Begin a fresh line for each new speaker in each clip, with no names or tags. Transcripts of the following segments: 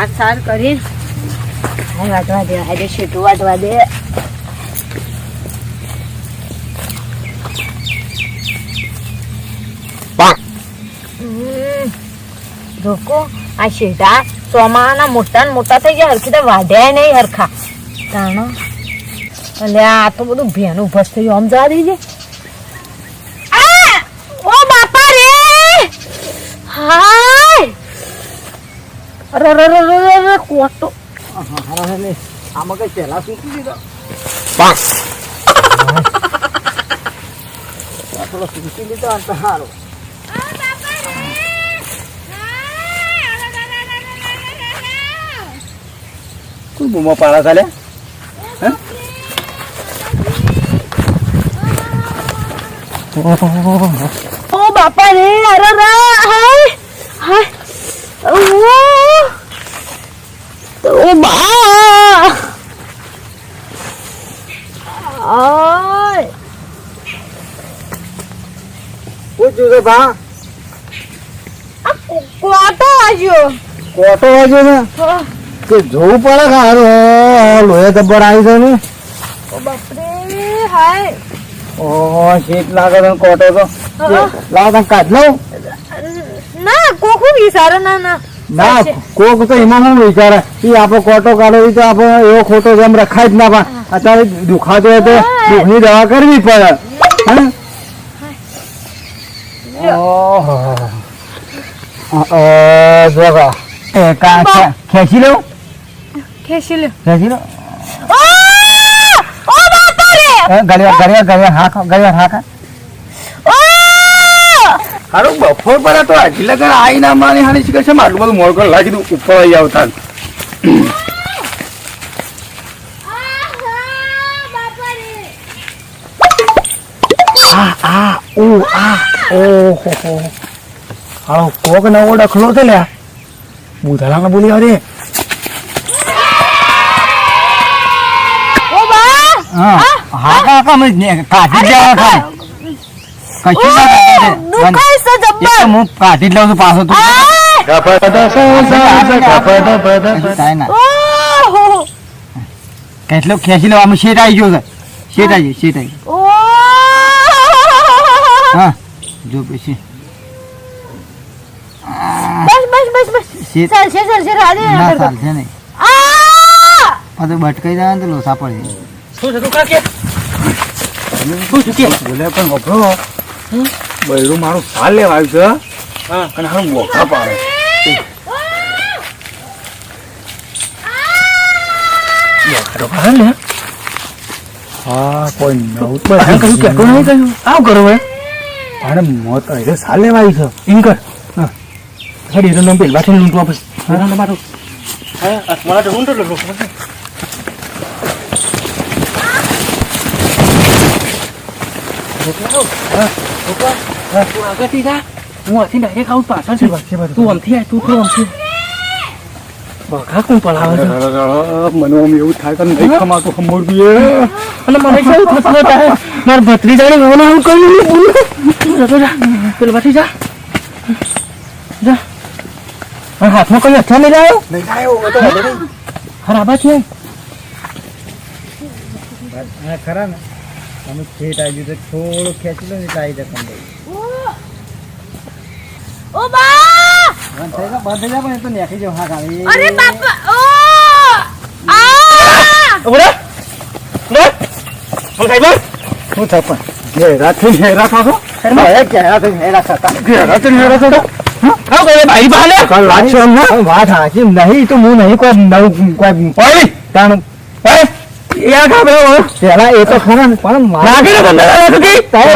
ભાત સાર કરી. વાટવા દે આજે શેઠું વાટવા દે. જોકો આ શેઠા ચોમાના મોટા ને મોટા થઈ ગયા હરખી તો વાઢ્યા નહીં હરખા. તાણો. એટલે આ તો બધું ભેનું ભસ થયું આમ જવા દેજે આ! ઓ બાપા રે હાય અરે અરે અરે અરે કોટો.
આમાં કઈ પહેલા સૂકી દીધો થોડો સૂકી લીધો આ તો સારું કોઈ બૂમો પાડા ચાલે
ઓ બાપા રે અરે અરે હાય હાય ઓ ઓ બા આય
ભા?
કોટો વાજ્યો
કોટો વાજ્યો ને? કે જોવું પડે કે હારું લોહે દબ્બર આવી છે ને?
ઓ બાપરે હાય.
ઓહો શીત લાગે છે કોટો તો. લાવ તને કાઢ લઉં
ના કોકું વિચારો ના ના.
ના કોક તો એમાં શું વિચારે. એ આપણો કોટો કાઢો તો આપણો એવો ખોટો જેમ રખાય જ ના પણ અત્યારે દુખાતો હોય તો દુઃખની દવા કરવી પડે. હે? ઓહો. અ, જો કા. એ કા- ખેંચી લો
ખેંચી લ્યો
ખેંચી લો
ઓ ઓ બાપા રે
ગળ્યા ગળ્યા ગળ્યા હાક ગળ્યા હાક
ઓ
હારું બફોર પડે તો હજી લગન આઈ ના માની હાની શીખે છે બધું મોડું લાગી દઉં ઉપર આવી આવતા
આ આ ઓ આ. ઓ હો કોક નવો ડખલો છે લ્યા. બુધાલાને બોલી અરે
ઓ બા!
હા. હા? કા કા મેં કાઢી જવા ખાય કશું ના કાઢે.
દુખાય છે જબ્બર.
હું કાઢી લઉં છું પાછો તું.
આય
કાંઈ ના.
ઓહો.
કેટલો ખેંચી લો આમ શેટ આવી ગયો છે. શેટ આવી શેટ આવી હા. જો પછી.
બસ બસ બસ બસ.
શેટ
ચાલશે ચાલશે રાધે
ના
રાધે.
ચાલશે નહીં.
આ!
તો બટકાઈ જાય ને તો લોસા પડે
શું છે તું કાકે શું છે કે? બોલે પણ ગભરો. બૈરું મારું સાલ લેવા આવ્યું છે અને હું મોખા પાડે. હા કોઈ નવું તો નહીં આવ કરો હવે. અરે મોત તો સાલ લેવા આવી છે. એમ કર. હા. હેડી એનો પેલવાથી લૂંટવા પછી હા. તમારો. હા મારા તો લૂંટો જા હું આથી ડાયરેક્ટ આવું પાછળ છે. તું આમથી આય તું તું આમથી બઘા કોણ પલાવે છે? મને આમ એવું થાય કે નહીં ખમાતું ખમોડું અને મને કેવું થતું થાય મારા ભત્રીજાને મને આવું કહ્યું જતો જા પેલા પાછી જા. જા. મારા હાથમાં કઈ હથિયાર નહીં લાવ્યો નહીં લાવ્યો હરાબા છે
હા ખરા ને. તમે શેટ આવી ગયું તો થોડું ખેંચી લો ને એટલે આવી જાય
ઓ બા!
બંધ થઈ જાય થઈ પણ એ તો નેખી જાવ હા કાલે
અરે બાપા ઓ! આ!
બોલે બોલે બોલ સાહેબ
શું થાય પણ
ઘેરાથી ઘેરા
થઈ
ઘેરા હા?
વાત સાચી નહીં તો હું નહીં કોઈ નવું કોઈ
પડી
તાણ.
ઓય! યા ગાબે
પેલા એ તો ખરા પણ
લાગે ને તમને લાગે કે
તારે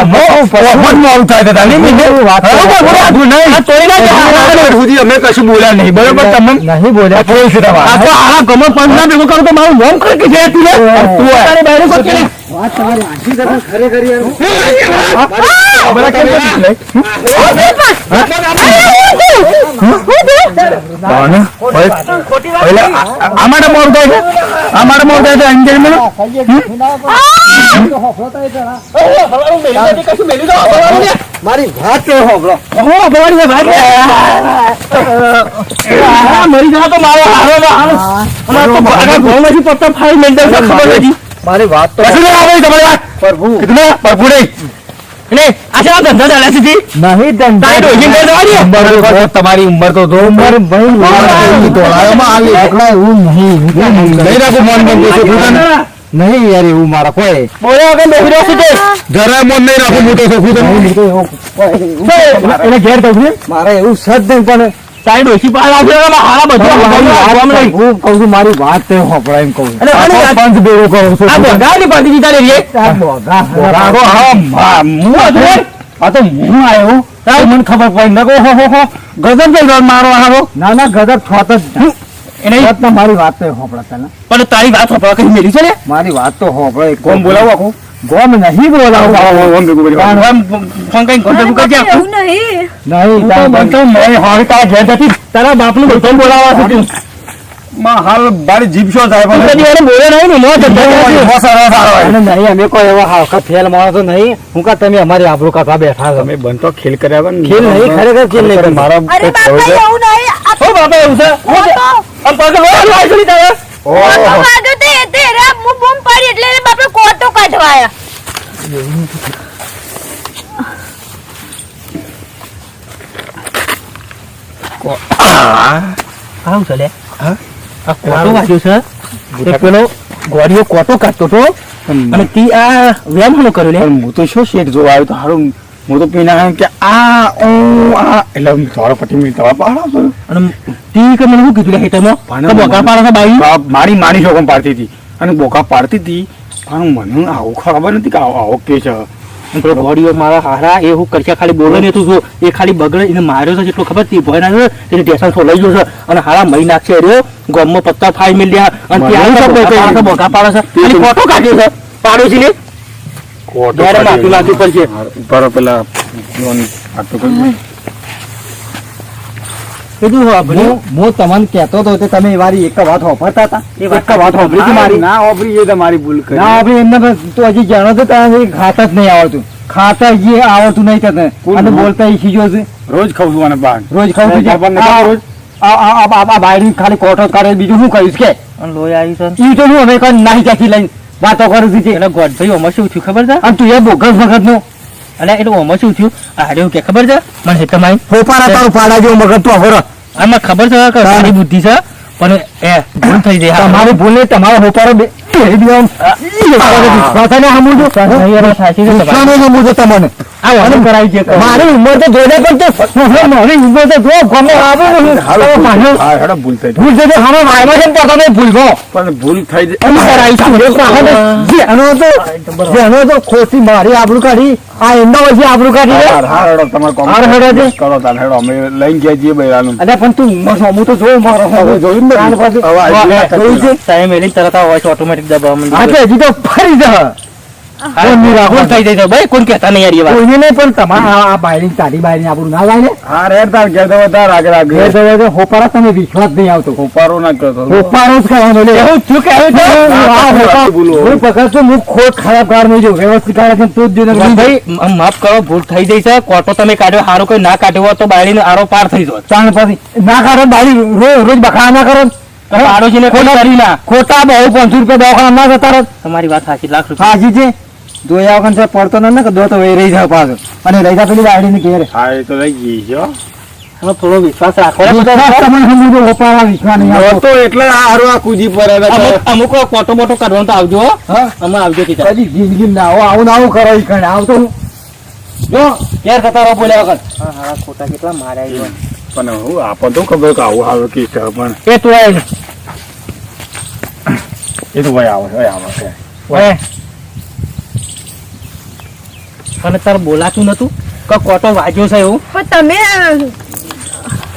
ફોન મારું થાય તો તાની મીને.
વાત
હા બોલા નહીં તોડી ના સુધી અમે કશું બોલ્યા નહીં. બરોબર તમે
નહીં બોલ્યા.
છે તમારા આ તો આ ભેગો કરો તો મારું કરે કે છે તું તું તારે બહાર કોઈ
વાત તમારી આખી ખરેખર યાર. કેમ લે? તાને? હવે- હવે આ- આ- આ માટે મોડું થાય છે? આ માટે થાય છે? અંજલનું?
મારી વાત હો ભવાની મરી જા તો મારો હારો હારો. અમાર તો ભાગા ઘોમાંથી પત્તા ફાઈ મેલ દે ખબર નથી.
મારી વાત તો
કશું આવે તમારી વાત.
પ્રભુ.
પ્રભુ નહીં. એટલે આ છે ચાલે છે
નહીં
તારી ડોશી કઈ દેવાની?
તમારી ઉંમર તો જો ઉંમર ભાઈ ધોળાયોમાં આવી છોકરા એવું નહીં નહીં રાખું મોન નહીં યાર એવું મારા કોઈ.
બોલે તે.
રાખું મોટો તને.
એને ઘેર દઉં
મારે એવું સદ નહીં પણ
તારી ઓછી પાર આવશે એટલે હારા બધું.
હું કહું છું મારી વાત તે હોભળાય એમ કહું.
અરે,
પંચ ભેગો કરું છું.
આ બગાડી પાછી દીધા રે રે
આ બોગા, બોગા. હા, હા,
આ
આ તો હું આવ્યો તારે મને ખબર પડી. નકો હો હો હો ગજબ જઈ ગયો મારો આવો. ના ના ગજબ છોત જ
એને
વાત તો મારી વાત તો હોપડા તને
પણ તારી વાત હોપડા કઈ મેલી છે ને?
મારી વાત તો હોપડા કોમ બોલાવો આખું? ગોમ નહીં બોલાવો
આમ ફોન કઈ ઘર ભેગું કરજે.
એવું નહીં.
નહીં તાર બંધ મેં હારી જે જતી. તારા બાપનું બધું બોલાવા છું માં હાલ બારી જીપશો સાહેબ થાય
તું કદી એને બોલે નહીં ને, મોં ધંધા કરે છે.
નહીં અમે કોઈ એવા હાવખા ફેલ માણસો નહીં. હું કા તમે અમારી આબરૂ કાઢવા બેઠા છો? અમે બંધ તો ખેલ કર્યા ખેલ નહીં ખરેખર ખેલ નહીં મારા
અરે બાપા એવું નહીં.
ઓ બાપા એવું છે? આમ વળાંક લાવી છોડી તારે.
કોટો હું બૂમ પાડી એટલે એને બાપે કોટો કાઢવાયા
આવું છે
હા?
આ કોટો વાગ્યો છે? એ પેલો ગોળીઓ કોટો કાઢતો તો અને તી આ વેમ હાનો કર્યો લે?
હું તો શું શેઠ જોવા આવ્યો તો હારું હું તો પીના કે આ ઓ આ. એટલે હું થોડો પટી દવા પાડો
અને તી કે મને શું કીધું લે?
પાને
કે બોકા પાડે બાઈ?
મારી માની શકો પાડતી હતી. અને બોકા પાડતી હતી. પણ મને આવું ખબર નથી કે આવો કે છે.
અને મારા હારા એ હું કરશે ખાલી બોલે ને તું જો. એ ખાલી બગડે એને માર્યો છે જેટલો ખબર હતી ભય ના એને ટેશન છો લઈ ગયો છે. અને હારા મહી નાખશે રહ્યો ગોમમાં પત્તા ફાઈ મેલ્યા. અને ત્યાં આવી
ખબર
બોકા પાડે છે ખાલી ફોટો કાઢ્યો છે. પાડો છે. ને
કોટો
પડશે.
ઉપર પેલા આટલું.
કીધું હા
હું તમને કહેતો હતો તે તમે મારી એક વાત હોભળતા હતા. એક વાત હોભળી હતી મારી.
ના ઓબરી એ તમારી ભૂલ કરી.
ના આપણે એમને પણ હજી જાણો તો તને ખાતા જ નહીં આવડતું. ખાતા એ આવડતું નહીં તને. અને બોલતા ઈ શીખ્યો છે.
રોજ ખાઉં છું અને બહાર
રોજ છું? આ બાયડી ખાલી કોઠો કાઢે બીજું શું કહીશ કે?
અને લોહી આવ્યું છે
ઈ તો શું હવે નાહી ત્યાંથી લઈને વાતો કરું છું
એટલે ગોડભાઈ અમે શું થયું ખબર છે?
અને તું એ બોગસ વખતનું
અને એટલે ઓમાં શું થયું હાર્યું કે ખબર છે મને હે તમારી
ફોફારા તારું પાડા જેવું મગજ તો હવે
આમાં ખબર છે કે સારી બુદ્ધિ છે પણ એ ભૂલ થઈ જાય.
તમારી ભૂલ નહીં તમારો હોપારો બે તમને મારી ઉંમર તો જોડે પણ તો મારી ઉંમર તો જો ગમે આવે. ને
હાલો, ભૂલ થઈ
ભૂલ તો સામે વાયમાં છે તો તમે ભૂલવો
પણ ભૂલ થઈ જાય.
એમ કરાવી છું. જેનો તો જેનો તો ખોટી મારી આબરૂ કાઢી. આ એમનો પછી આબરૂ કાઢી લે.
હા, હા, હેડો તમારે કોમ
હાર હેડો છે.
કરો તાર હેડો અમે લઈને ગયા છીએ બૈરાનું.
અરે પણ તું ઉંમર છો, હું તો જોઉં મારો.
હવે જોયું ને? હવે આ
જોયું છે.
ટાઈમ એલી તરત આ ઓટોમેટિક દબાવવા
હા તો હજી તો ફરી જા. બાયડી બાયડી
માફ કરો ભૂલ થઈ જાય છે. કોટો તમે કાઢ્યો હારો કોઈ ના કાઢ્યો તો બાયડીનો આરો પાર થઈ જાય
તાણ પછી ના કાઢો બાયડી રોજ બખા ના કરો ખોટા બહુ પાંચસો રૂપિયા દવાખાના ના જતા
તમારી વાત સાચી લાખ રૂપિયા.
હાજી છે? વગર છે પડતો ન કે દો તો એ રહી જાય પાછો. અને રહી જાય પેલી બાયડી ને ઘેરે.
હા એ તો લઈ ગઈ છે હો.
થોડો વિશ્વાસ રાખો. ને
વિશ્વાસ
બધા.
તમને સમજો હોપારા વિશ્વાસ નહીં આવતો.
તો એટલે આ હારું આ કૂદી પડે
અમુક અમુક કોટો મોટો કાઢવાનો તો આવજો અમે આવજો કીધા
કદી જિંદગી ના આવો આવું ના આવું કરો ઈ કણે. આવું તો હું. જો ઘેર થતા રહો બોલ્યા વગર.
હા હા ખોટા કેટલા માર્યા
પણ હું આપણને તો ખબર કે આવું આવે કે પણ
એ તો
એ તો ભાઈ આવે આવે છે.
અને તાર બોલાતું નતું? કે કોટો વાજ્યો છે એવું?
પણ તમે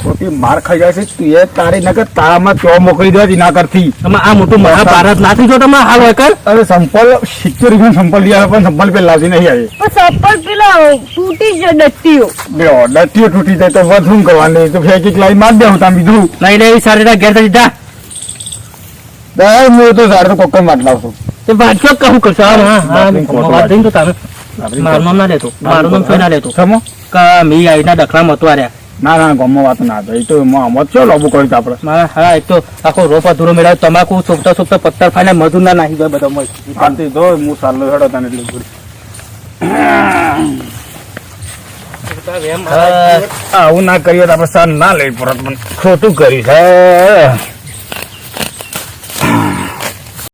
ખોટી માર ખાઈ જાય છે. તું એ તારી નગર તારામાં ચો મોકલી દેવાથી ના કરતી
તમે આ મોટું મહાભારત નાથી જો તમે હાલ હોય કર.
અરે સંપલ સિત્તેર રૂપિયા સંપલ લઈ આવે પણ સંપલ પેલા લાવી નહીં આવી.
પણ સંપલ પેલા તૂટી જ ડટ્ટીઓ.
બે ડટ્ટીઓ તૂટી જાય તો વધુ કરવાની તો ફેંકી લાઈ માર દે હું ત્યાં બીજું.
લઈ લે સારી ઘેર તરી જા.
દર હું તો સારું તો કોકર માર લાવશું.
તે વાંચો કહું કરશો હા હા તો તારે. મારું નામ ના લેતો. મારું નામ કોઈ ના લેતો.
સમો
કા મી આઈના દખલા મતવાર્યા
ના ના ગમો વાત ના તો એ તો જ છો લોબુ કરી આપણે.
મારા હા એક તો આખો રોપ અધૂરો મેળવ્યો. તમાકુ સોપતા સોપતા પત્તર ફાઈને મજૂર ના નાખી ગયો બધો મય
શાંતિ દો હું સાલો હેડો તને એટલે પૂરી આવું ના કરીએ તો આપણે સાર ના લઈ પરત ખોટું કર્યું છે.